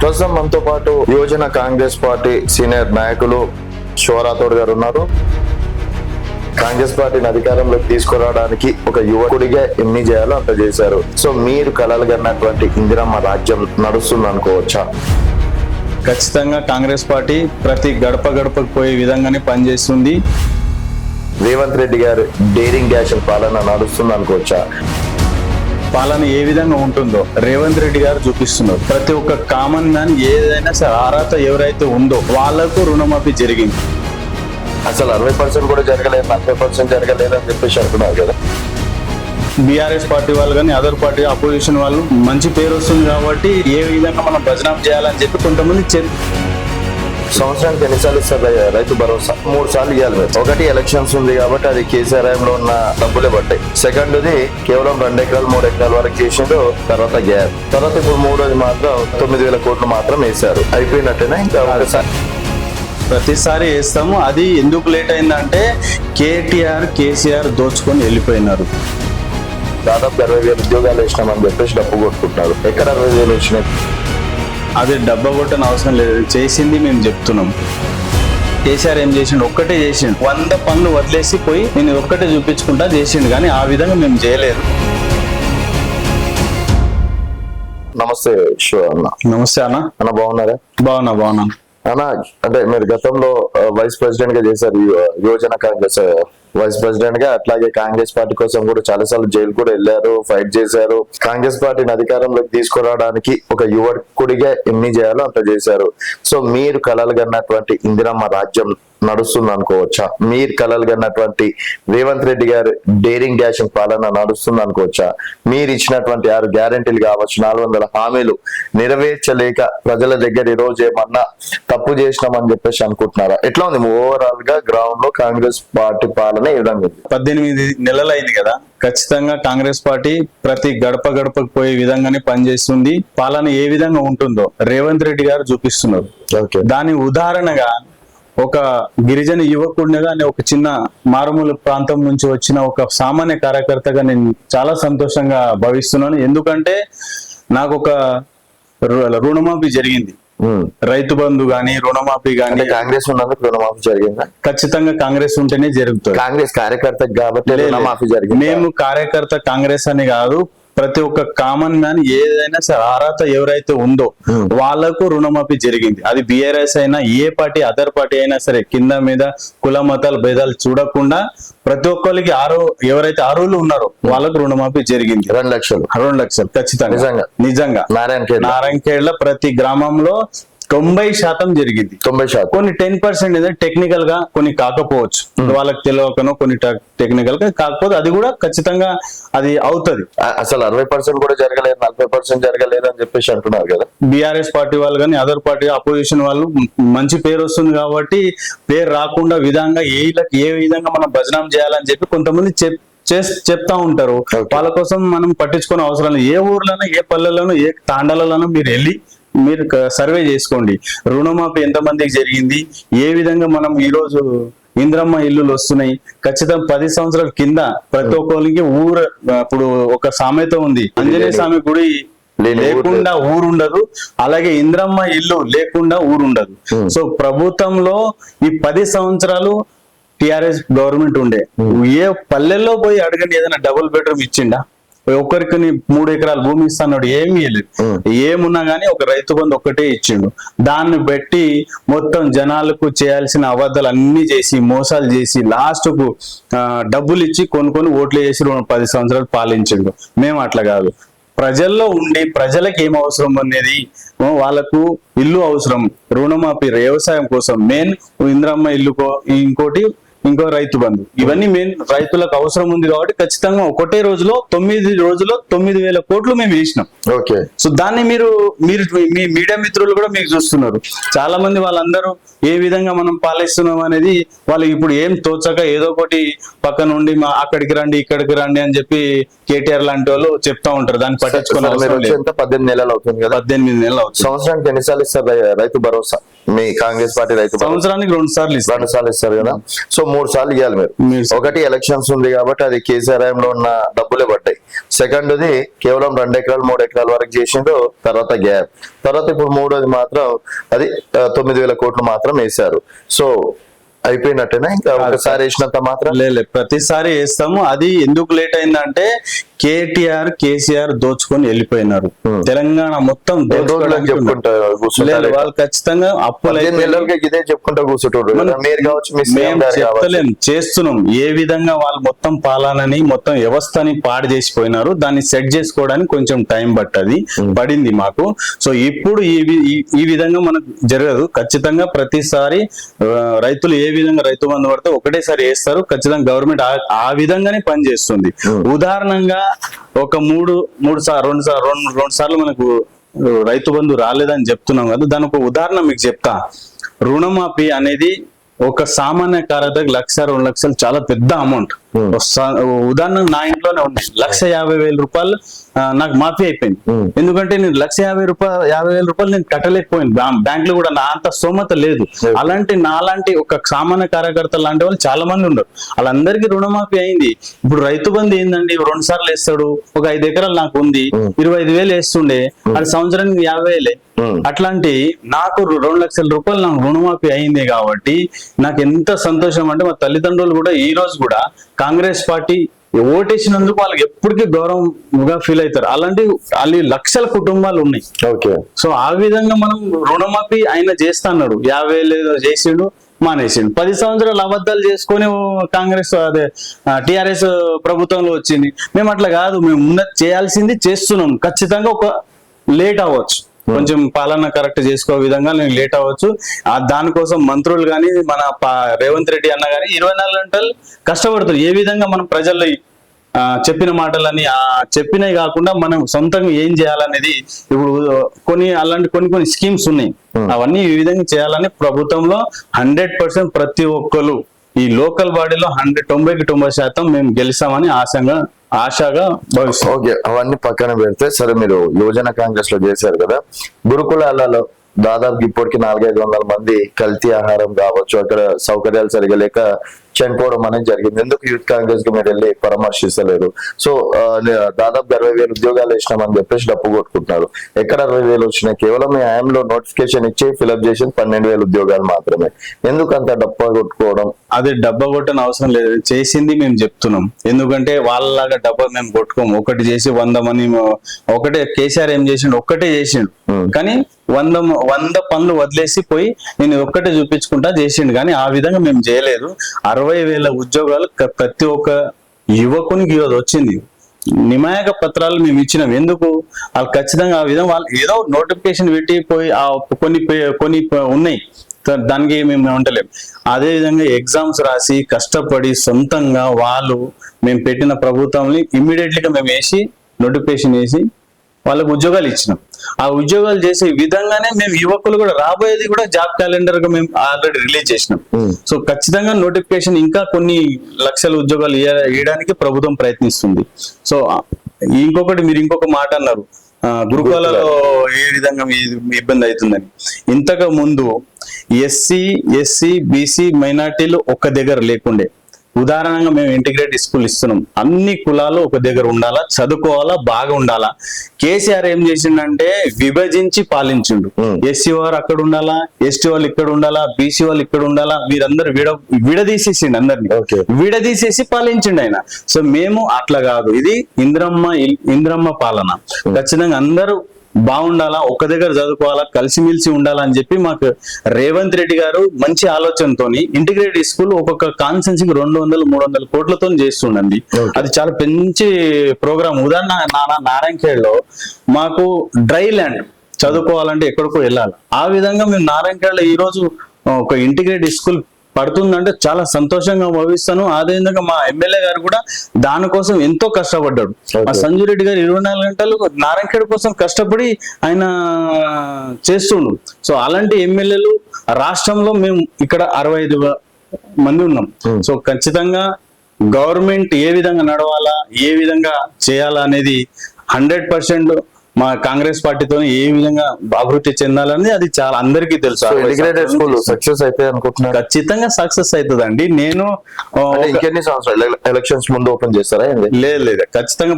ప్రస్తుతం మనతో పాటు యువజన కాంగ్రెస్ పార్టీ సీనియర్ నాయకులు శివరాథోడ్ గారు ఉన్నారు. కాంగ్రెస్ పార్టీని అధికారంలోకి తీసుకురావడానికి ఒక యువకుడిగా ఎన్ని చేయాలో అంత చేశారు. సో మీరు కలలు కన్నటువంటి ఇందిరమ్మ రాజ్యం నడుస్తుంది అనుకోవచ్చా? ఖచ్చితంగా కాంగ్రెస్ పార్టీ ప్రతి గడప గడపకు పోయే విధంగానే పనిచేస్తుంది. రేవంత్ రెడ్డి గారు డేరింగ్ డాష్ పాలన నడుస్తుంది అనుకోవచ్చా? పాలన ఏ విధంగా ఉంటుందో రేవంత్ రెడ్డి గారు చూపిస్తున్నారు. ప్రతి ఒక్క కామన్ మ్యాన్ ఏదైనా సరే అర్హత ఎవరైతే ఉందో వాళ్ళకు రుణమాఫీ జరిగింది. అసలు అరవై పర్సెంట్ కూడా జరగలేదు నలభై పర్సెంట్ జరగలేదు అని చెప్పేసి అంటున్నారు కదా. బీఆర్ఎస్ పార్టీ వాళ్ళు కానీ అదర్ పార్టీ అపోజిషన్ వాళ్ళు మంచి పేరు వస్తుంది కాబట్టి ఏ విధంగా మనం భజనం చేయాలని చెప్పి కొంతమంది సంవత్సరానికి ఎన్నిసార్లు ఇస్తారు రైతు భరోసా? మూడు సార్లు ఇవ్వాలి మీరు ఒకటి ఎలక్షన్స్ ఉంది కాబట్టి అది కేసీఆర్లో ఉన్న డబ్బులే పట్టాయి సెకండ్ది కేవలం రెండు ఎకరాలు మూడు ఎకరాల వరకు చేసిండు తర్వాత గ్యాప్. తర్వాత ఇప్పుడు మూడోది మాత్రం తొమ్మిది వేల కోట్లు మాత్రం వేశారు. అయిపోయినట్టేనా ఇంకా ఒకసారి? ప్రతిసారి వేస్తాము. అది ఎందుకు లేట్ అయిందంటే కేటీఆర్ కేసీఆర్ దోచుకొని వెళ్ళిపోయినారు. దాదాపు అరవై వేల ఉద్యోగాలు వేసినామని చెప్పేసి డబ్బు కొట్టుకుంటున్నారు. ఎక్కడ అరవై వేలు వచ్చినాయి అది డబ్బా కొట్టని అవసరం లేదు. చేసింది మేము చెప్తున్నాం. కేసీఆర్ ఏం చేసిండు? ఒక్కటే చేసిండు. వంద పనులు వదిలేసి పోయి నేను ఒక్కటే చూపించుకుంటా చేసిండు కానీ ఆ విధంగా మేము చేయలేదు. నమస్తే శివ అన్న. నమస్తే అన్న. అన్న బాగున్నారా? బాగున్నా బాగున్నా. అన్న అంటే మీరు గతంలో వైస్ ప్రెసిడెంట్గా చేశారు యువజన కాంగ్రెస్ వైస్ ప్రెసిడెంట్గా అట్లాగే కాంగ్రెస్ పార్టీ కోసం కూడా చాలా సార్లు జైలు కూడా వెళ్ళారు ఫైట్ చేశారు. కాంగ్రెస్ పార్టీని అధికారంలోకి తీసుకురావడానికి ఒక యువకుడిగా ఎన్ని చేయాలో అంత చేశారు. సో మీరు కలలు కన్నటువంటి ఇందిరమ్మ రాజ్యం నడుస్తుంది అనుకోవచ్చా? మీరు కలలు కన్నటువంటి రేవంత్ రెడ్డి గారు డేరింగ్ డాష్ పాలన నడుస్తుంది అనుకోవచ్చా? మీరు ఇచ్చినటువంటి ఆరు గ్యారెంటీలు కావచ్చు నాలుగు వందల హామీలు నెరవేర్చలేక ప్రజల దగ్గర ఈ రోజు ఏమన్నా తప్పు చేసినామని చెప్పేసి అనుకుంటున్నారా? ఎట్లా ఉంది? ఓవరాల్గా గ్రౌండ్లో కాంగ్రెస్ పార్టీ పాలన ఏ విధంగా పద్దెనిమిది నెలలు అయింది కదా. ఖచ్చితంగా కాంగ్రెస్ పార్టీ ప్రతి గడప గడపకు పోయే విధంగానే పనిచేస్తుంది. పాలన ఏ విధంగా ఉంటుందో రేవంత్ రెడ్డి గారు చూపిస్తున్నారు. ఓకే. దాని ఉదాహరణగా ఒక గిరిజన యువకుడినిగా నేను ఒక చిన్న మారుమూల ప్రాంతం నుంచి వచ్చిన ఒక సామాన్య కార్యకర్తగా నేను చాలా సంతోషంగా భావిస్తున్నాను. ఎందుకంటే నాకు ఒక రుణమాఫీ జరిగింది. రైతు బంధు గాని రుణమాఫీ గాని కాంగ్రెస్ ఉన్నందుకు రుణమాఫీ జరిగిందా? ఖచ్చితంగా కాంగ్రెస్ ఉంటేనే జరుగుతుంది. కాంగ్రెస్ కార్యకర్త కాబట్టి. రుణమాఫీ జరిగింది? మేము కార్యకర్త కాంగ్రెస్ అని కాదు ప్రతి ఒక్క కామన్ మ్యాన్ ఏదైనా సరే అర్హత ఎవరైతే ఉందో Hmm. వాళ్ళకు రుణమాఫీ జరిగింది. అది బిఆర్ఎస్ అయినా ఏ పార్టీ అదర్ పార్టీ అయినా సరే కింద మీద కుల మతాలు భేదాలు చూడకుండా ప్రతి ఒక్కరికి ఆరో ఎవరైతే అర్హులు ఉన్నారో వాళ్ళకు రుణమాఫీ జరిగింది. రెండు లక్షలు. రెండు లక్షలు ఖచ్చితంగా. నిజంగా? నిజంగా. నారాయణ నారాయణఖేడ్ల ప్రతి గ్రామంలో తొంభై శాతం జరిగింది. తొంభై శాతం. కొన్ని టెన్ పర్సెంట్ ఏదో టెక్నికల్గా కొన్ని కాకపోవచ్చు. వాళ్ళకి తెలియకనో కొన్ని టెక్నికల్గా కాకపోతే అది కూడా ఖచ్చితంగా అది అవుతది. అసలు అరవై పర్సెంట్ కూడా జరగలేదు నలభై పర్సెంట్ జరగలేదు అని చెప్పేసి అంటున్నారు కదా. బీఆర్ఎస్ పార్టీ వాళ్ళు కానీ అదర్ పార్టీ అపోజిషన్ వాళ్ళు మంచి పేరు వస్తుంది కాబట్టి పేరు రాకుండా విధంగా ఏ ఏ విధంగా మనం భజనం చేయాలని చెప్పి కొంతమంది చెప్ చేస్- చెప్తా ఉంటారు. వాళ్ళ కోసం మనం పట్టించుకునే అవసరం ఏ ఊర్లోనో ఏ పల్లెల్లోనో ఏ తాండాలలోనో మీరు వెళ్ళి మీరు సర్వే చేసుకోండి. రుణమాఫీ ఎంత మందికి జరిగింది? ఏ విధంగా మనం ఈ రోజు ఇంద్రమ్మ ఇల్లులు వస్తున్నాయి? ఖచ్చితంగా పది సంవత్సరాల కింద ప్రతి ఒక్కరికి ఊరు ఇప్పుడు ఒక సామెత ఉంది. ఆంజనేయ స్వామి గుడి లేకుండా ఊరు ఉండదు అలాగే ఇంద్రమ్మ ఇల్లు లేకుండా ఊరు ఉండదు Hmm. సో ప్రభుత్వంలో ఈ పది సంవత్సరాలు టిఆర్ఎస్ గవర్నమెంట్ ఉండే. ఏ పల్లెల్లో పోయి అడగండి ఏదైనా డబుల్ బెడ్రూమ్ ఇచ్చిండా? ఒక్కరికి నీ మూడు ఎకరాల భూమి ఇస్తాడు ఏమి ఇవ్వలేదు. ఏమున్నా గానీ ఒక రైతు బంధు ఒక్కటే ఇచ్చిండు. దాన్ని బట్టి మొత్తం జనాలకు చేయాల్సిన అబద్ధాలు అన్ని చేసి మోసాలు చేసి లాస్ట్కు డబ్బులు ఇచ్చి కొనుక్కొని ఓట్లు రెండు- పది సంవత్సరాలు పాలించిండు. మేము అట్లా కాదు. ప్రజల్లో ఉండి ప్రజలకు ఏం అవసరం అనేది? వాళ్ళకు ఇల్లు అవసరం. రుణమాఫీ వ్యవసాయం కోసం. మెయిన్ ఇంద్రమ్మ ఇల్లు ఇంకోటి ఇంకో రైతు బంధు. ఇవన్నీ మెయిన్ రైతులకు అవసరం ఉంది కాబట్టి ఖచ్చితంగా ఒకటే రోజులో తొమ్మిది రోజుల్లో తొమ్మిది వేల కోట్లు మేము వేసినాం. ఓకే. సో దాన్ని మీరు మీరు మీ మీడియా మిత్రులు కూడా మీకు చూస్తున్నారు. చాలా మంది వాళ్ళందరూ ఏ విధంగా మనం పాలిస్తున్నాం అనేది వాళ్ళకి ఇప్పుడు ఏం తోచక ఏదో ఒకటి పక్క నుండి మా అక్కడికి రండి ఇక్కడికి రండి అని చెప్పి కేటీఆర్ లాంటి వాళ్ళు చెప్తా ఉంటారు. దాన్ని పట్టించుకునే మీరు అవసరం వచ్చి లేదు. ఎంత పద్దెనిమిది నెలలు అవుతుంది కదా. పద్దెనిమిది నెలలు అవుతుంది. సంవత్సరానికి ఎన్నిసార్లు ఇస్తారు రైతు భరోసా? మీ కాంగ్రెస్ పార్టీ రైతు సంవత్సరానికి రెండు సార్లు ఇస్తారు. రెండు సార్లు ఇస్తారు కదా. సో మూడు సార్లు ఇవ్వాలి మీరు. ఒకటి ఎలక్షన్స్ ఉంది కాబట్టి అది కేసీఆర్లో ఉన్న డబ్బులే పడ్డాయి. సెకండ్ది కేవలం రెండు ఎకరాలు మూడు ఎకరాల వరకు చేసిండు తర్వాత గ్యాప్. తర్వాత ఇప్పుడు మూడోది మాత్రం అది తొమ్మిది వేల కోట్లు మాత్రం వేశారు. సో అయిపోయినట్టేనా? ఇంకా ఒకసారి వేసినంత మాత్రం? లేదు ప్రతిసారి వేస్తాము. అది ఎందుకు లేట్ అయిందంటే కేటీఆర్ కేసీఆర్ దోచుకొని వెళ్ళిపోయినారు. తెలంగాణ మొత్తం వాళ్ళు ఖచ్చితంగా అప్పులు ఇదే చెప్పుకుంటా మేము చెప్తలేం చేస్తున్నాం. ఏ విధంగా వాళ్ళు మొత్తం పాలనని మొత్తం వ్యవస్థని పాడు చేసిపోయినారు. దాన్ని సెట్ చేసుకోవడానికి కొంచెం టైం పట్టది పడింది మాకు. సో ఇప్పుడు ఈ విధంగా మనకు జరగదు. ఖచ్చితంగా ప్రతిసారి రైతులు ఏ విధంగా రైతు బంధు పడితే ఒకటేసారి వేస్తారు. ఖచ్చితంగా గవర్నమెంట్ ఆ- విధంగానే పనిచేస్తుంది ఉదాహరణంగా ఒక మూడు మూడు సార్ రెండు సార్ రెండు రెండు సార్లు మనకు రైతు బంధు రాలేదని చెప్తున్నాం కదా దానికి ఒక ఉదాహరణ మీకు చెప్తా. రుణమాఫీ అనేది ఒక సామాన్య కార్యదర్శి లక్ష రెండు లక్షలు చాలా పెద్ద అమౌంట్. ఉదాహరణ నా ఇంట్లోనే ఉన్నాయి లక్ష యాభై వేల రూపాయలు నాకు మాఫీ అయిపోయింది. Hmm. ఎందుకంటే నేను లక్ష యాభై రూపాయలు యాభై వేల రూపాయలు నేను కట్టలేకపోయింది. బ్యాంక్లో కూడా నా అంత స్తోమత లేదు. అలాంటి నాలాంటి ఒక సామాన్య కార్యకర్త లాంటి వాళ్ళు చాలా మంది ఉన్నారు. వాళ్ళందరికీ రుణమాఫీ అయింది. ఇప్పుడు రైతు బంధు ఏందండి? రెండు సార్లు వేస్తాడు. ఒక ఐదు ఎకరాలు నాకు ఉంది. ఇరవై ఐదు వేలు వేస్తుండే. అది సంవత్సరానికి యాభై వేలే. Hmm. అట్లాంటి నాకు రెండు లక్షల రూపాయలు నాకు రుణమాఫీ అయింది కాబట్టి నాకు ఎంత సంతోషం అంటే మా తల్లిదండ్రులు కూడా ఈ రోజు కూడా కాంగ్రెస్ పార్టీ ఓటేసినందుకు వాళ్ళకి ఎప్పటికీ గౌరవంగా ఫీల్ అవుతారు. అలాంటి వాళ్ళు లక్షల కుటుంబాలు ఉన్నాయి. ఓకే. సో ఆ విధంగా మనం రుణమాఫీ ఆయన చేస్తా అన్నాడు యాభై వేలు ఏదో చేసిండు మానేసిండు. పది సంవత్సరాలు అబద్ధాలు చేసుకొని కాంగ్రెస్ అదే టిఆర్ఎస్ ప్రభుత్వంలో వచ్చింది. మేము అట్లా కాదు మేము ఉన్నది చేయాల్సింది చేస్తున్నాం. ఖచ్చితంగా ఒక లేట్ అవ్వచ్చు. కొంచెం పాలన కరెక్ట్ చేసుకో విధంగా నేను లేట్ అవ్వచ్చు. ఆ దానికోసం మంత్రులు కానీ మన రేవంత్ రెడ్డి అన్న కానీ ఇరవై నాలుగు గంటలు కష్టపడుతారు ఏ విధంగా మనం ప్రజల్లో చెప్పిన మాటలని ఆ చెప్పినవి కాకుండా మనం సొంతంగా ఏం చేయాలనేది ఇప్పుడు కొన్ని అలాంటి కొన్ని కొన్ని స్కీమ్స్ ఉన్నాయి. అవన్నీ ఈ విధంగా చేయాలని ప్రభుత్వంలో హండ్రెడ్ పర్సెంట్ ప్రతి ఒక్కరు ఈ లోకల్ బాడీలో హండ్రెడ్ తొంభైకి తొంభై శాతం మేము గెలిస్తామని ఆశంగా ఆశగా భవిష్యత్ ఓకే అవన్నీ పక్కన పెడితే సరే మీరు యువజన కాంగ్రెస్లో చేశారు కదా. గురుకులాలలో దాదాపు ఇప్పటికి నాలుగైదు వందల మంది కల్తీ ఆహారం కావచ్చు అక్కడ సౌకర్యాలు సరిగా లేక చనిపోవడం అనేది జరిగింది. ఎందుకు యూత్ కాంగ్రెస్కి మీరు వెళ్ళి పరామర్శిస్తలేరు? సో దాదాపు అరవై వేలు ఉద్యోగాలు వేసినామని చెప్పేసి డప్పు కొట్టుకుంటున్నారు. ఎక్కడ అరవై వేలు వచ్చినాయి? కేవలం మీ హయాంలో నోటిఫికేషన్ ఇచ్చి ఫిలప్ చేసి పన్నెండు వేల ఉద్యోగాలు మాత్రమే. ఎందుకు అంత డప్ప కొట్టుకోవడం? అదే డబ్బా కొట్టని అవసరం లేదు. చేసింది మేము చెప్తున్నాం. ఎందుకంటే వాళ్ళలాగా డబ్బా మేము కొట్టుకోము. ఒకటి చేసి వంద మంది మ- ఒకటే కేసీఆర్ ఏం చేసిండు? ఒక్కటే చేసిండు. కానీ వంద వంద పనులు వదిలేసి పోయి నేను ఒక్కటే చూపించుకుంటా చేసిండు. కానీ ఆ విధంగా మేము చేయలేదు. అరవై వేల ఉద్యోగాలు ప్రతి ఒక్క యువకునికి ఈరోజు వచ్చింది. నిమాయక పత్రాలు మేము ఇచ్చినాం. ఎందుకు? వాళ్ళు ఖచ్చితంగా ఆ విధంగా వాళ్ళు ఏదో నోటిఫికేషన్ పెట్టి పోయి ఆ కొన్ని కొన్ని ఉన్నాయి. దానికి మేము ఉండలేం. అదే విధంగా ఎగ్జామ్స్ రాసి కష్టపడి సొంతంగా వాళ్ళు మేము పెట్టిన ప్రభుత్వంని ఇమ్మీడియట్లీగా మేము వేసి నోటిఫికేషన్ వేసి వాళ్ళకి ఉద్యోగాలు ఇచ్చినాం. ఆ ఉద్యోగాలు చేసే విధంగానే మేము యువకులు కూడా రాబోయేది కూడా జాబ్ క్యాలెండర్గా మేము ఆల్రెడీ రిలీజ్ చేసినాం. Hmm. సో ఖచ్చితంగా నోటిఫికేషన్ ఇంకా కొన్ని లక్షల ఉద్యోగాలు ఇవ్వడానికి ప్రభుత్వం ప్రయత్నిస్తుంది. సో ఇంకొకటి మీరు ఇంకొక మాట అన్నారు. ఆ, గురుకులాలలో ఏ విధంగా ఇబ్బంది అవుతుందని. ఇంతకు ముందు ఎస్సీ ఎస్సీ బీసీ మైనార్టీలు ఒక్క దగ్గర లేకుండే. ఉదాహరణగా మేము ఇంటిగ్రేట్ స్కూల్ ఇస్తున్నాం. అన్ని కులాలు ఒక దగ్గర ఉండాలా? చదువుకోవాలా? బాగా ఉండాలా? కేసీఆర్ ఏం చేసిండంటే విభజించి పాలించిండు. ఎస్సీ వారు అక్కడ ఉండాలా? ఎస్టీ వాళ్ళు ఇక్కడ ఉండాలా? బీసీ వాళ్ళు ఇక్కడ ఉండాలా? వీరందరూ విడ విడదీసేసిండు అందరినీ. విడదీసేసి పాలించిండు ఆయన. సో మేము అట్లా కాదు. ఇది ఇంద్రమ్మ ఇంద్రమ్మ పాలన. ఖచ్చితంగా అందరూ బాగుండాలా? ఒక దగ్గర చదువుకోవాలా? కలిసిమెలిసి ఉండాలా అని చెప్పి మాకు రేవంత్ రెడ్డి గారు మంచి ఆలోచనతోని ఇంటిగ్రేటెడ్ స్కూల్ ఒక్కొక్క కాన్సెన్సీకి రెండు వందలు మూడు వందల కోట్లతో చేస్తుండండి. అది చాలా మంచి ప్రోగ్రామ్ ఉదాహరణ నా- నారాయణఖేడ్లో మాకు డ్రై ల్యాండ్ చదువుకోవాలంటే ఎక్కడికో వెళ్ళాలి. ఆ విధంగా మేము నారాయణఖేడ్లో ఈ రోజు ఒక ఇంటిగ్రేటెడ్ స్కూల్ పడుతుందంటే చాలా సంతోషంగా భావిస్తాను అదేవిధంగా మా ఎమ్మెల్యే గారు కూడా దానికోసం ఎంతో కష్టపడ్డాడు మా Okay. సంజు రెడ్డి గారు ఇరవై నాలుగు గంటలు నారాయణఖేడ్ కోసం కష్టపడి ఆయన చేస్తుండు సో అలాంటి ఎమ్మెల్యేలు రాష్ట్రంలో మేము ఇక్కడ అరవై ఐదు మంది ఉన్నాం Hmm. సో ఖచ్చితంగా గవర్నమెంట్ ఏ విధంగా నడవాలా ఏ విధంగా చేయాలా అనేది హండ్రెడ్ పర్సెంట్ మా కాంగ్రెస్ పార్టీతో ఏ విధంగా అభివృద్ధి చెందాలని అది చాలా అందరికీ తెలుసు. స్కూల్ సక్సెస్ అయితే అనుకుంటున్నారు? ఖచ్చితంగా సక్సెస్ అవుతుందండి. నేను ఇంకెన్ని సంవత్సరాలు? ఎలక్షన్స్ ముందు ఓపెన్ చేస్తారా లేదు లేదు. ఖచ్చితంగా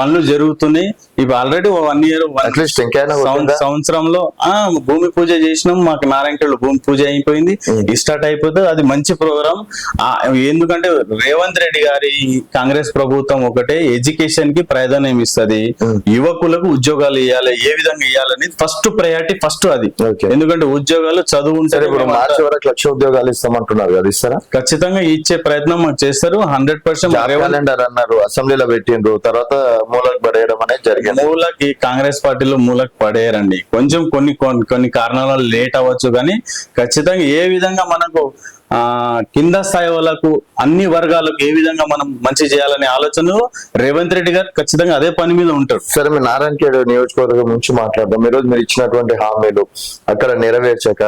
పనులు జరుగుతున్నాయి. ఇవి already one year at least ఇంకైనా? సంవత్సరంలో ఆ భూమి పూజ చేసినాం. మాకు నారాయణఖేడ్ భూమి పూజ అయిపోయింది. స్టార్ట్ అయిపోతే అది మంచి ప్రోగ్రామ్ ఎందుకంటే రేవంత్ రెడ్డి గారి కాంగ్రెస్ ప్రభుత్వం ఒకటే ఎడ్యుకేషన్కి ప్రాధాన్యం ఇస్తది. యువకులకు ఉద్యోగాలు ఇవ్వాలి ఏ విధంగా ఇవ్వాలని ఫస్ట్ ప్రయారిటీ ఫస్ట్ అది. ఎందుకంటే ఉద్యోగాలు చదువు ఉంటే సరే ఇప్పుడు మార్చి వరకు లక్ష ఉద్యోగాలు ఇస్తామంటున్నారు కదా ఇస్తారా? ఖచ్చితంగా ఇచ్చే ప్రయత్నం మాకు చేస్తారు. హండ్రెడ్ పర్సెంట్ క్యాలెండర్ అన్నారు అసెంబ్లీలో పెట్టిండ్రు. తర్వాత మూలకు పడేయడం అనేది జరిగింది. మూలకి కాంగ్రెస్ పార్టీలో మూలకి పడేయరండి. కొంచెం కొన్ని కొన్ని కారణాల లేట్ అవ్వచ్చు కానీ ఖచ్చితంగా ఏ విధంగా మనకు కింద స్థాయి వాళ్ళకు అన్ని వర్గాలకు ఏ విధంగా మనం మంచి చేయాలనే ఆలోచనలో రేవంత్ రెడ్డి గారు ఖచ్చితంగా అదే పని మీద ఉంటారు. సరే మీరు నారాయణఖేడ్ నియోజకవర్గం నుంచి మాట్లాడదాం. ఈరోజు రోజు మీరు ఇచ్చినటువంటి హామీలు అక్కడ నెరవేర్చక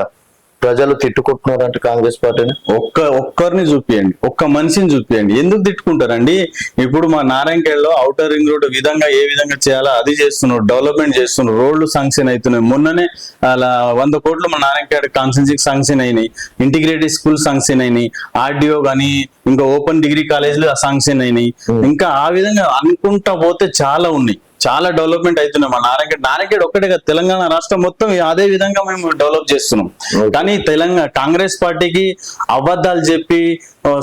ప్రజలు తిట్టుకుంటున్నారంటే కాంగ్రెస్ పార్టీని? ఒక్క ఒక్కరిని చూపియండి ఒక్క మనిషిని చూపియండి. ఎందుకు తిట్టుకుంటారండి? ఇప్పుడు మా నారాయణఖేడ్లో అవుటర్ రింగ్ రోడ్ విధంగా ఏ విధంగా చేయాలో అది చేస్తున్నారు డెవలప్మెంట్ చేస్తున్నారు. రోడ్లు శాంక్షన్ అవుతున్నాయి. మొన్ననే అలా వంద కోట్లు మా నారాయణఖేడ్ కాన్సెన్సీకి శాంక్షన్ అయినాయి. ఇంటిగ్రేటెడ్ స్కూల్ శాంక్షన్ అయినాయి. ఆర్డిఓ కానీ ఇంకా ఓపెన్ డిగ్రీ కాలేజీలు శాంక్షన్ అయినాయి. ఇంకా ఆ విధంగా అనుకుంటా పోతే చాలా ఉన్నాయి. చాలా డెవలప్మెంట్ అవుతున్నాయి మా నారాయణ నారాయణ ఒక్కటే కాదు తెలంగాణ రాష్ట్రం మొత్తం అదే విధంగా మేము డెవలప్ చేస్తున్నాం. కానీ తెలంగాణ కాంగ్రెస్ పార్టీకి అబద్ధాలు చెప్పి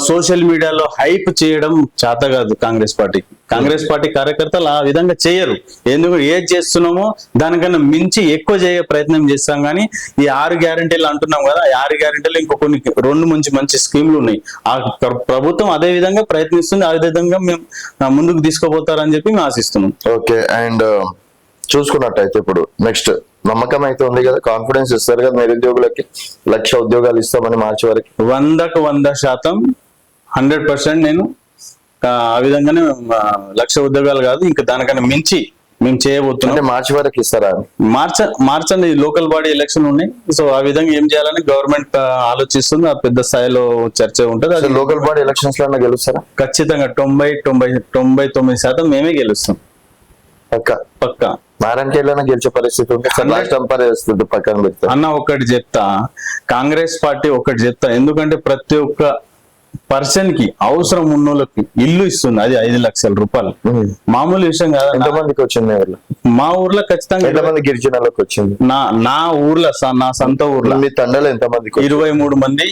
సోషల్ మీడియాలో హైప్ చేయడం చేత కాదు కాంగ్రెస్ పార్టీకి. కాంగ్రెస్ పార్టీ కార్యకర్తలు ఆ విధంగా చేయరు. ఎందుకు? ఏది చేస్తున్నామో దానికన్నా మించి ఎక్కువ చేయ ప్రయత్నం చేస్తాం కానీ ఈ ఆరు గ్యారంటీలు అంటున్నాం కదా ఈ ఆరు గ్యారంటీలు ఇంకో కొన్ని రెండు మంచి మంచి స్కీమ్లు ఉన్నాయి. ఆ ప్రభుత్వం అదే విధంగా ప్రయత్నిస్తుంది ఆ విధంగా మేము ముందుకు తీసుకుపోతారని చెప్పి మేము ఆశిస్తున్నాం. ఓకే అండ్ చూసుకున్నట్టయితే ఇప్పుడు నెక్స్ట్ నమ్మకం అయితే ఉంది కదా కాన్ఫిడెన్స్ ఇస్తారు కదా నిరుద్యోగులకి లక్ష ఉద్యోగాలు ఇస్తామని మార్చి వరకు. వందకు వంద శాతం హండ్రెడ్ పర్సెంట్ నేను ఆ, విధంగానే లక్ష ఉద్యోగాలు కాదు ఇంకా దానికన్నా మించి మేము చేయబోతున్నాం. మార్చి వరకు ఇస్తారా? మార్చ మార్చండి లోకల్ బాడీ ఎలక్షన్ ఉన్నాయి. సో ఆ విధంగా ఏం చేయాలని గవర్నమెంట్ ఆలోచిస్తుంది. ఆ పెద్ద స్థాయిలో చర్చ ఉంటుంది. అది లోకల్ బాడీ ఎలక్షన్స్లో గెలుస్తారా? ఖచ్చితంగా తొంభై తొంభై తొంభై తొమ్మిది శాతం మేమే గెలుస్తాం. పక్క? పక్క. నారాయణఖేడ్లోనే గెలిచే పరిస్థితి సార్ రాష్ట్రం పరిస్థితి పక్కన పెడతారు అన్న ఒకటి చెప్తా. కాంగ్రెస్ పార్టీ ఒకటి చెప్తా. ఎందుకంటే ప్రతి ఒక్క పర్సన్కి అవసరం ఉన్నోళ్ళకి ఇల్లు ఇస్తుంది. అది ఐదు లక్షల రూపాయలు. మామూలు విషయం కాదు ఎంతమందికి వచ్చింది మా ఊర్లో ఖచ్చితంగా ఎంతమంది గిరిజనులకు వచ్చింది? నా నా ఊర్లో నా సొంత ఊర్లో మీ తండలో వచ్చింది? ఇరవై మూడు మంది.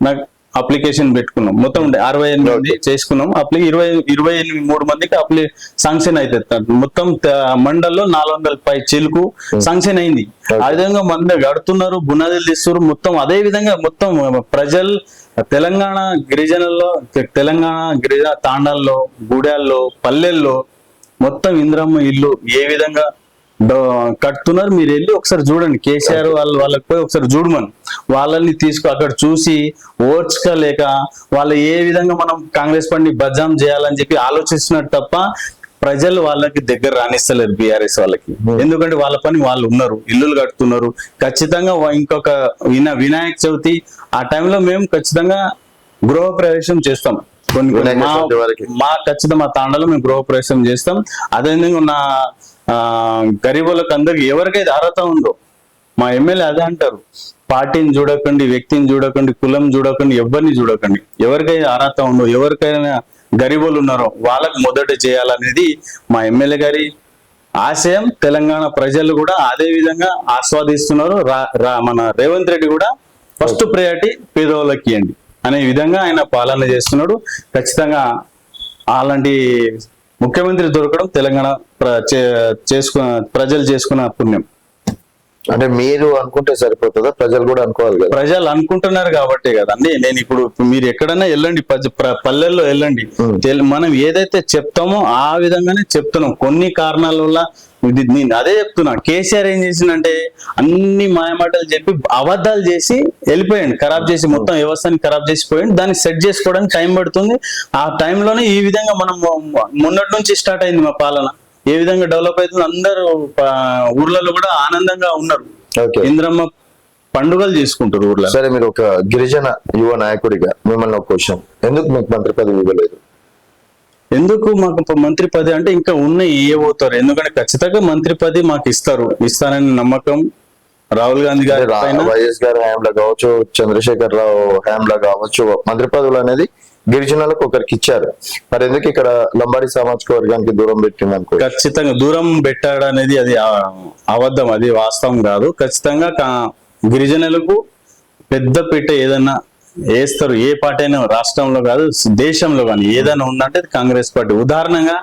నాకు అప్లికేషన్ పెట్టుకున్నాం. మొత్తం ఉండే అరవై ఎనిమిది మంది చేసుకున్నాం. అప్లి ఇరవై ఇరవై ఎనిమిది మూడు మందికి అప్లి శాంక్షన్ అవుతుంది మొత్తం మండల్లో నాలుగు వందల పై చిలుకు శాంక్షన్ అయింది. ఆ విధంగా మంది కడుతున్నారు బునాదులు తీస్తున్నారు మొత్తం అదే విధంగా మొత్తం ప్రజలు తెలంగాణ గిరిజనుల్లో తెలంగాణ గిరిజన తాండాల్లో గూడాల్లో పల్లెల్లో మొత్తం ఇంద్రమ్మ ఇల్లు ఏ విధంగా కడుతున్నారు మీరు వెళ్ళి ఒకసారి చూడండి. కేసీఆర్ వాళ్ళు వాళ్ళకి పోయి ఒకసారి చూడమని. వాళ్ళని తీసుకు అక్కడ చూసి ఓర్చుకోలేక వాళ్ళు ఏ విధంగా మనం కాంగ్రెస్ పార్టీ బజాం చేయాలని చెప్పి ఆలోచిస్తున్నారు తప్ప ప్రజలు వాళ్ళకి దగ్గర రాణిస్తలేరు బీఆర్ఎస్ వాళ్ళకి. ఎందుకంటే వాళ్ళ పని వాళ్ళు ఉన్నారు. ఇల్లులు కడుతున్నారు ఖచ్చితంగా ఇంకొక వినా వినాయక చవితి ఆ టైంలో మేము ఖచ్చితంగా గృహ ప్రవేశం చేస్తాం. కొన్ని మా ఖచ్చితంగా మా తాండలో మేము గృహ ప్రవేశం చేస్తాం. అదేవిధంగా నా గరీబులకు అందరికి ఎవరికైతే అర్హత ఉందో? మా ఎమ్మెల్యే అదే అంటారు. పార్టీని చూడకండి వ్యక్తిని చూడకండి కులం చూడకండి ఎవరిని చూడకండి. ఎవరికైతే అర్హత ఉందో ఎవరికైనా గరీబులు ఉన్నారో వాళ్ళకి మొదట చేయాలనేది మా ఎమ్మెల్యే గారి ఆశయం. తెలంగాణ ప్రజలు కూడా అదే విధంగా ఆస్వాదిస్తున్నారు. రా- రా- మన రేవంత్ రెడ్డి కూడా ఫస్ట్ ప్రయారిటీ పేదవాళ్ళకి ఇవ్వండి అనే విధంగా ఆయన పాలన చేస్తున్నాడు. ఖచ్చితంగా అలాంటి ముఖ్యమంత్రి దొరకడం తెలంగాణ చేసుకున్న ప్రజలు చేసుకున్న పుణ్యం. అంటే మీరు అనుకుంటే సరిపోతుందా? ప్రజలు కూడా అనుకోవాలి కదా? ప్రజలు అనుకుంటున్నారు కాబట్టే కదండి నేను ఇప్పుడు మీరు ఎక్కడైనా వెళ్ళండి పల్లెల్లో వెళ్ళండి. మనం ఏదైతే చెప్తామో ఆ విధంగానే చెప్తున్నాం. కొన్ని కారణాల వల్ల ఇది నేను అదే చెప్తున్నా. కేసీఆర్ ఏం చేసిందంటే అన్ని మాయమాటలు చెప్పి అబద్ధాలు చేసి వెళ్ళిపోయాడు. ఖరాబ్ చేసి మొత్తం వ్యవస్థని ఖరాబ్ చేసిపోయాడు దాన్ని సెట్ చేసుకోవడానికి టైం పడుతుంది. ఆ టైంలోనే ఈ విధంగా మనం మొన్నటి నుంచి స్టార్ట్ అయింది మా పాలన. ఏ విధంగా డెవలప్ అవుతుంది అందరూ ఊర్లలో కూడా ఆనందంగా ఉన్నారు. ఓకే ఇంద్రమ్మ పండుగలు చేసుకుంటారు ఊర్లో సరే మీరు ఒక గిరిజన యువ నాయకుడిగా మిమ్మల్ని ఒక క్వశ్చన్. ఎందుకు మీకు మంత్రి పదవి ఇవ్వలేదు? ఎందుకు మాకు మంత్రి పది అంటే ఇంకా ఉన్నాయి ఏ పోతారు? ఎందుకంటే ఖచ్చితంగా మంత్రి పది మాకు ఇస్తారు. ఇస్తారని నమ్మకం రాహుల్ గాంధీ గారి వైఎస్ గారి హయాంలో కావచ్చు చంద్రశేఖర్ రావు హయాంలో కావచ్చు మంత్రి పదవులు అనేది గిరిజనులకు ఒకరికి ఇచ్చారు. మరి ఎందుకు ఇక్కడ లంబాడి సామాజిక వర్గానికి దూరం పెట్టింది అనుకో ఖచ్చితంగా దూరం పెట్టాడు అనేది అది అబద్ధం అది వాస్తవం కాదు. ఖచ్చితంగా గిరిజనులకు పెద్ద పీట ఏదైనా వేస్తారు. ఏ పార్టీ అయినా రాష్ట్రంలో కాదు దేశంలో కానీ ఏదైనా ఉందంటే కాంగ్రెస్ పార్టీ. ఉదాహరణగా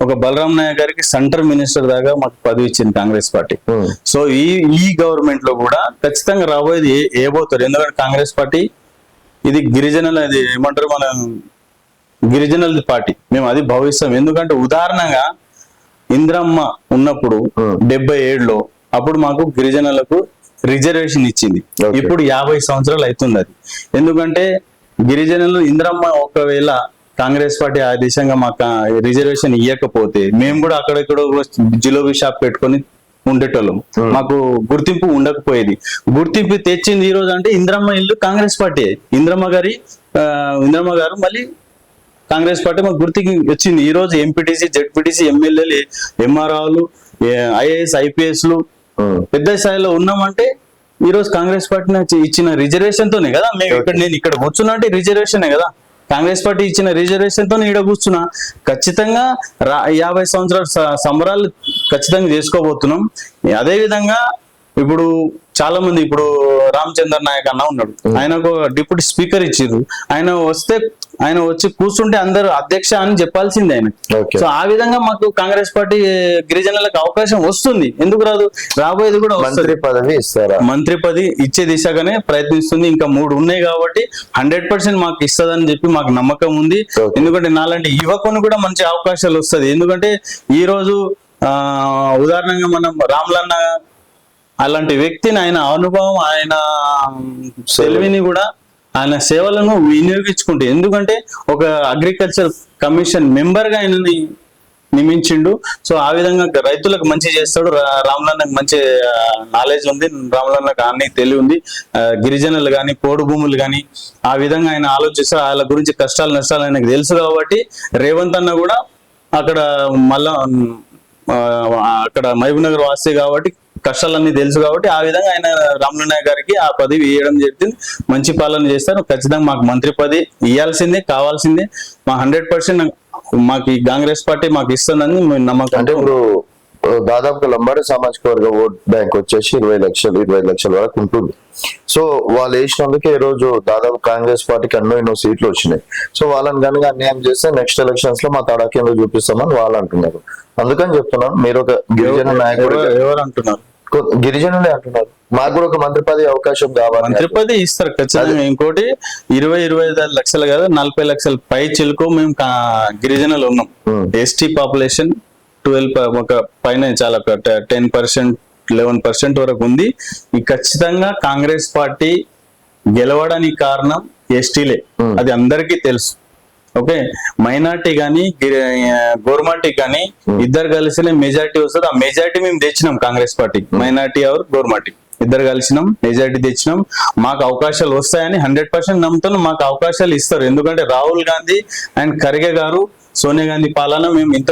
ఒక బలరాం నాయక్ గారికి సెంటర్ మినిస్టర్ దాకా మాకు పదవి ఇచ్చింది కాంగ్రెస్ పార్టీ. ఉమ్. సో ఈ ఈ గవర్నమెంట్లో కూడా ఖచ్చితంగా రాబోయేది ఏబోతారు. ఎందుకంటే కాంగ్రెస్ పార్టీ ఇది గిరిజనుల అది ఏమంటారు మన గిరిజనుల పార్టీ. మేము అది భావిస్తాం. ఎందుకంటే ఉదాహరణగా ఇంద్రమ్మ ఉన్నప్పుడు Hmm. డెబ్బై ఏడులో అప్పుడు మాకు గిరిజనులకు రిజర్వేషన్ ఇచ్చింది. ఇప్పుడు యాభై సంవత్సరాలు అవుతుంది అది ఎందుకంటే గిరిజనులు ఇంద్రమ్మ ఒకవేళ కాంగ్రెస్ పార్టీ ఆ దిశగా మాకు రిజర్వేషన్ ఇవ్వకపోతే మేము కూడా అక్కడెక్కడ జిలోబీ షాప్ పెట్టుకొని ఉండేటోళ్ళం Hmm. మాకు గుర్తింపు ఉండకపోయేది గుర్తింపు తెచ్చింది ఈ రోజు అంటే ఇంద్రమ్మ ఇల్లు కాంగ్రెస్ పార్టీ ఇంద్రమ్మ గారి ఇంద్రమ్మ గారు మళ్ళీ కాంగ్రెస్ పార్టీ మాకు గుర్తికి వచ్చింది ఈ రోజు ఎంపీటీసీ జెడ్పీటీసీ ఎమ్మెల్యేలు ఎంఆర్ఆలు ఐఏఎస్ ఐపీఎస్లు. పెద్ద స్థాయిలో ఉన్నామంటే ఈ రోజు కాంగ్రెస్ పార్టీ ఇచ్చిన రిజర్వేషన్ తోనే కదా? మేము ఇక్కడ నేను ఇక్కడ కూర్చున్నా అంటే రిజర్వేషనే కదా? కాంగ్రెస్ పార్టీ ఇచ్చిన రిజర్వేషన్తో ఈడ కూర్చున్నా. ఖచ్చితంగా యాభై సంవత్సరాల సంబరాలు ఖచ్చితంగా చేసుకోబోతున్నాం. అదే విధంగా ఇప్పుడు చాలా మంది ఇప్పుడు రామచంద్ర నాయక్ అన్న ఉన్నాడు. ఆయనకు డిప్యూటీ స్పీకర్ ఇచ్చిర్రు. ఆయన వస్తే ఆయన వచ్చి కూర్చుంటే అందరూ అధ్యక్ష అని చెప్పాల్సిందే ఆయన. సో ఆ విధంగా మాకు కాంగ్రెస్ పార్టీ గిరిజనులకు అవకాశం వస్తుంది. ఎందుకు రాదు? రాబోయేది కూడా మంత్రి పదవి ఇస్తారా? మంత్రి పది ఇచ్చే దిశగానే ప్రయత్నిస్తుంది. ఇంకా మూడు ఉన్నాయి కాబట్టి హండ్రెడ్ పర్సెంట్ మాకు ఇస్తుందని చెప్పి మాకు నమ్మకం ఉంది. ఎందుకంటే నాలాంటి యువకుని కూడా మంచి అవకాశాలు వస్తుంది. ఎందుకంటే ఈ రోజు ఆ ఉదాహరణంగా మనం రామ్లన్న అలాంటి వ్యక్తిని ఆయన అనుభవం ఆయన తెలివిని కూడా ఆయన సేవలను వినియోగించుకుంటే ఎందుకంటే ఒక అగ్రికల్చర్ కమిషన్ మెంబర్గా ఆయనని నియమించిండు. సో ఆ విధంగా రైతులకు మంచి చేస్తాడు. రా- రామలన్నకు మంచి నాలెడ్జ్ ఉంది. రామలన్నకు అన్ని తెలివి ఉంది. గిరిజనులు కానీ పోడు భూములు కానీ ఆ విధంగా ఆయన ఆలోచిస్తారు వాళ్ళ గురించి కష్టాలు నష్టాలు ఆయనకు తెలుసు కాబట్టి రేవంత్ అన్న కూడా అక్కడ మళ్ళా అక్కడ మహబూబ్ నగర్ వాసి కాబట్టి కష్టాలన్నీ తెలుసు కాబట్టి ఆ విధంగా ఆయన రామనాయ్ గారికి ఆ పదవి ఇవ్వడం జరిగింది. మంచి పాలన చేస్తారు. ఖచ్చితంగా మాకు మంత్రి పదవి ఇవ్వాల్సిందే కావాల్సిందే. మా హండ్రెడ్ పర్సెంట్ మాకు ఈ కాంగ్రెస్ పార్టీ మాకు ఇస్తుందని మేము నమ్మకం. అంటే ఇప్పుడు దాదాపుగా లంబాడి సామాజిక వర్గ ఓట్ బ్యాంక్ వచ్చేసి ఇరవై లక్షలు ఇరవై లక్షల వరకు ఉంటుంది. సో వాళ్ళు వేసినందుకే ఈ రోజు దాదాపు కాంగ్రెస్ పార్టీకి ఎన్నో ఎన్నో సీట్లు వచ్చినాయి. సో వాళ్ళని కనుక అన్యాయం చేస్తే నెక్స్ట్ ఎలక్షన్స్లో మా తడాకేందో చూపిస్తామని వాళ్ళు అంటున్నారు. అందుకని చెప్తున్నాను మీరు ఒక గిరిజన నాయకుడు ఎవరు- అంటున్నారు? గిరిజనులే అంటున్నారు. మాకు కూడా ఒక మంత్రి పదవి అవకాశం కావాలి మంత్రి పదవి ఇస్తారు ఖచ్చితంగా ఇంకోటి ఇరవై ఇరవై ఐదు లక్షలు కాదు నలభై లక్షల పై చిలుకు మేము గిరిజనులు ఉన్నాం. ఎస్టీ పాపులేషన్ ట్వెల్వ్ ఒక పైన చాలా టెన్ పర్సెంట్ లెవెన్ పర్సెంట్ వరకు ఉంది. ఖచ్చితంగా కాంగ్రెస్ పార్టీ గెలవడానికి కారణం ఎస్టీలే. అది అందరికీ తెలుసు. ఓకే? మైనార్టీ కానీ గవర్నమెంట్ కానీ ఇద్దరు కలిసి మెజార్టీ వస్తుంది. ఆ మెజార్టీ మేము తెచ్చినాం Congress party. Minority or government ఇద్దరు కలిసినాం మెజార్టీ తెచ్చినాం. మాకు అవకాశాలు వస్తాయని హండ్రెడ్ పర్సెంట్ నమ్ముతున్నాం మాకు అవకాశాలు ఇస్తారు. ఎందుకంటే రాహుల్ గాంధీ అండ్ ఖర్గే గారు సోనియా గాంధీ పాలన మేము ఇంత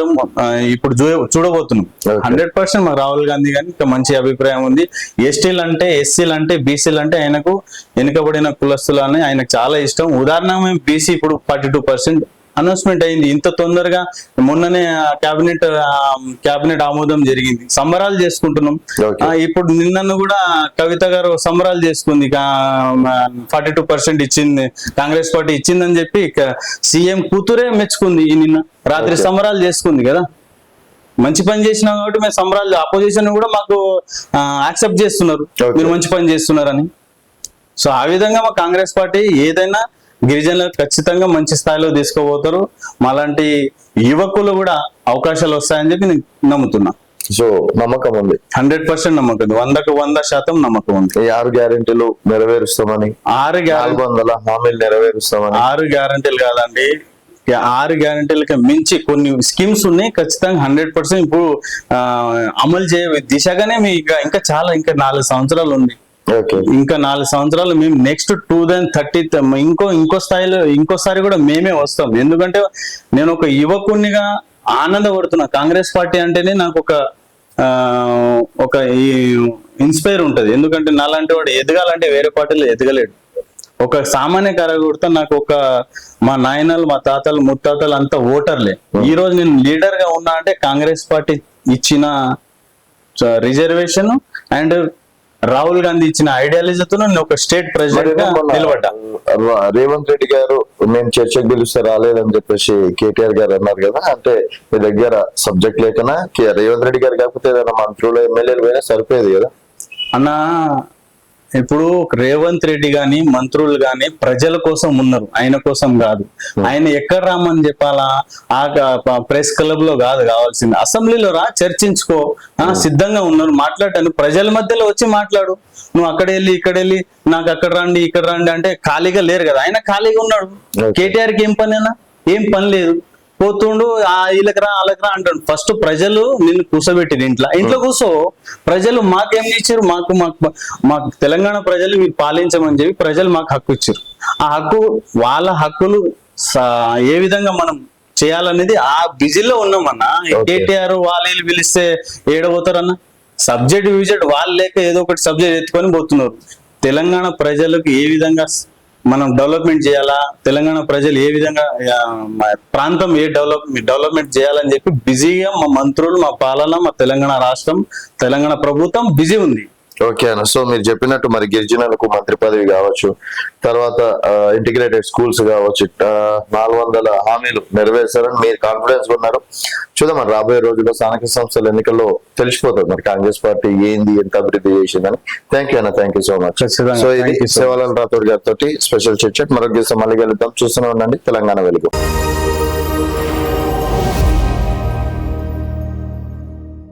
ఇప్పుడు చూ- చూడబోతున్నాం. హండ్రెడ్ పర్సెంట్ మాకు రాహుల్ గాంధీ గాని ఇంకా మంచి అభిప్రాయం ఉంది. ఎస్టీలు అంటే ఎస్సీలు అంటే బీసీలు అంటే ఆయనకు వెనుకబడిన కులస్తులు అని ఆయనకు చాలా ఇష్టం. ఉదాహరణ మేము బీసీ ఇప్పుడు ఫార్టీ టూ పర్సెంట్ అనౌన్స్మెంట్ అయింది. ఇంత తొందరగా మొన్ననే క్యాబినెట్ క్యాబినెట్ ఆమోదం జరిగింది. సంబరాలు చేసుకుంటున్నాం. ఇప్పుడు నిన్న కూడా కవిత గారు సంబరాలు చేసుకుంది. ఫార్టీ టూ పర్సెంట్ ఇచ్చింది. కాంగ్రెస్ పార్టీ ఇచ్చిందని చెప్పి సీఎం కూతురే మెచ్చుకుంది ఈ నిన్న. రాత్రి. సంబరాలు చేసుకుంది కదా. మంచి పని చేసినాం కాబట్టి మేము సంబరాలు అపోజిషన్ కూడా మాకు యాక్సెప్ట్ చేస్తున్నారు. మీరు మంచి పని చేస్తున్నారని. సో ఆ విధంగా మా కాంగ్రెస్ పార్టీ ఏదైనా గిరిజనులకు ఖచ్చితంగా మంచి స్థాయిలో తీసుకోబోతారు మాలాంటి యువకులు కూడా అవకాశాలు వస్తాయని చెప్పి నేను నమ్ముతున్నా. సో నమ్మకం ఉంది. హండ్రెడ్ పర్సెంట్ నమ్మకం ఉంది. వందకు వంద శాతం నమ్మకం ఉంది. ఈ ఆరు గ్యారెంటీలు నెరవేరుస్తామని ఆరు నాలుగు వందల హామీలు నెరవేరుస్తామని. ఆరు గ్యారంటీలు కాదండి. ఆరు గ్యారంటీలకి మించి కొన్ని స్కీమ్స్ ఉన్నాయి. ఖచ్చితంగా హండ్రెడ్ పర్సెంట్ ఇప్పుడు అమలు చేయ దిశగానే మీ ఇంకా ఇంకా చాలా ఇంకా నాలుగు సంవత్సరాలు ఉంది. ఇంకా నాలుగు సంవత్సరాలు మేము నెక్స్ట్ టూ థౌజండ్ థర్టీ ఇంకో ఇంకో స్థాయిలో ఇంకోసారి కూడా మేమే వస్తాం. ఎందుకంటే నేను ఒక యువకునిగా ఆనందపడుతున్నా కాంగ్రెస్ పార్టీ అంటేనే నాకు ఒక ఒక ఈ ఇన్స్పైర్ ఉంటది. ఎందుకంటే నాలాంటి వాడు ఎదగాలంటే వేరే పార్టీలో ఎదగలేడు. ఒక సామాన్య కార్యకర్త నాకు ఒక మా నాయనలు మా తాతలు ముత్తాతలు అంతా ఓటర్లే. ఈ రోజు నేను లీడర్గా ఉన్నా అంటే కాంగ్రెస్ పార్టీ ఇచ్చిన రిజర్వేషన్ అండ్ రాహుల్ గాంధీ ఇచ్చిన ఐడియాలజీతో నేను ఒక స్టేట్ ప్రెసిడెంట్గా నిలబడ్డా. రేవంత్ రెడ్డి గారు మేము చర్చకు పిలిస్తే రాలేదని చెప్పేసి కేటీఆర్ గారు అన్నారు కదా అంటే మీ దగ్గర సబ్జెక్ట్ లేకనా రేవంత్ రెడ్డి గారు కాకపోతే ఏదైనా మంత్రులు ఎమ్మెల్యేలు పోయినా సరిపోయేది కదా? అన్న ఇప్పుడు రేవంత్ రెడ్డి గాని మంత్రులు గాని ప్రజల కోసం ఉన్నారు. ఆయన కోసం కాదు. ఆయన ఎక్కడ రామని చెప్పాలా? ఆ ప్రెస్ క్లబ్లో కాదు కావాల్సింది. అసెంబ్లీలో రా చర్చించుకో. ఆ సిద్ధంగా ఉన్నారు. మాట్లాడటానికి ప్రజల మధ్యలో వచ్చి మాట్లాడు. నువ్వు అక్కడ వెళ్ళి ఇక్కడ వెళ్ళి నాకు అక్కడ రండి ఇక్కడ రండి అంటే ఖాళీగా లేరు కదా. ఆయన ఖాళీగా ఉన్నాడు. కేటీఆర్కి ఏం పని ఏం పని లేదు. పోతుండు ఆ వీళ్ళకి రా వాళ్ళకి రా అంటాడు. ఫస్ట్ ప్రజలు నిన్ను కూర్చోబెట్టిరు ఇంట్లో. ఇంట్లో కూర్చో ప్రజలు మాకేం ఇచ్చారు? మాకు మాకు మాకు తెలంగాణ ప్రజలు మీరు పాలించమని చెప్పి ప్రజలు మాకు హక్కు ఇచ్చారు. ఆ హక్కు వాళ్ళ హక్కులు ఏ విధంగా మనం చేయాలనేది ఆ బిజీలో ఉన్నామన్న. కేటీఆర్ వాళ్ళు పిలిస్తే ఏడబోతారన్న సబ్జెక్ట్ విజెక్ట్ వాళ్ళు లేక ఏదో ఒకటి సబ్జెక్ట్ ఎత్తుకొని పోతున్నారు. తెలంగాణ ప్రజలకు ఏ విధంగా మనం డెవలప్మెంట్ చేయాలా? తెలంగాణ ప్రజలు ఏ విధంగా మా ప్రాంతం ఏ డెవలప్ డెవలప్మెంట్ చేయాలని చెప్పి బిజీగా మా మంత్రులు మా పాలన మా తెలంగాణ రాష్ట్రం తెలంగాణ ప్రభుత్వం బిజీ ఉంది. ఓకే అన్న. సో మీరు చెప్పినట్టు మరి గిరిజనులకు మంత్రి పదవి కావచ్చు తర్వాత ఇంటిగ్రేటెడ్ స్కూల్స్ కావచ్చు నాలుగు వందల హామీలు నెరవేర్చారని మీరు కాన్ఫిడెన్స్ ఉన్నారు. చూద్దాం మరి రాబోయే రోజుల్లో స్థానిక సంస్థల ఎన్నికల్లో తెలిసిపోతుంది మరి కాంగ్రెస్ పార్టీ ఏంది ఎంత అభివృద్ధి చేసిందని. థ్యాంక్ యూ అన్న thank you so much. So ఇది. శివలాల్ రాథోడ్ గారితో స్పెషల్ చిట్ మరొక మళ్ళీ కలుద్దాం చూస్తూనే ఉండండి తెలంగాణ వెలుగు.